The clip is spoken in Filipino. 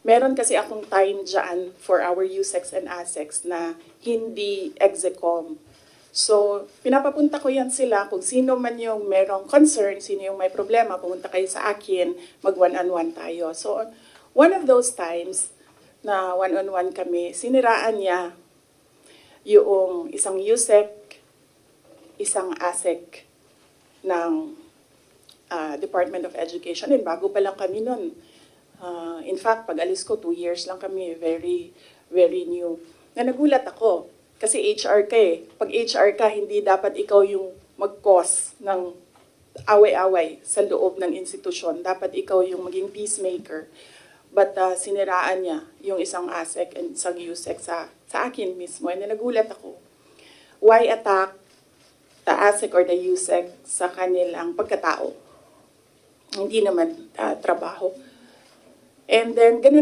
meron kasi akong time dyan for our USEX and ASEX na hindi execom. So, pinapapunta ko yan sila kung sino man yung merong concern, sino yung may problema, pumunta kayo sa akin, mag one-on-one tayo. So, one of those times na one-on-one kami, siniraan niya yung isang USEC, isang ASEC ng ah, Department of Education. And bago pa lang kami nun. Ah, in fact, pag alis ko, two years lang kami, very, very new. Na nagulat ako, kasi HR ka eh. Pag HR ka, hindi dapat ikaw yung mag-cause ng away-away sa loob ng institusyon. Dapat ikaw yung maging peacemaker. But ah, siniraan niya yung isang ASEC and isang USEC sa, sa akin mismo. And nagulat ako. Why attack the ASEC or the USEC sa kanilang pagkatao? Hindi naman ah, trabaho. And then, ganun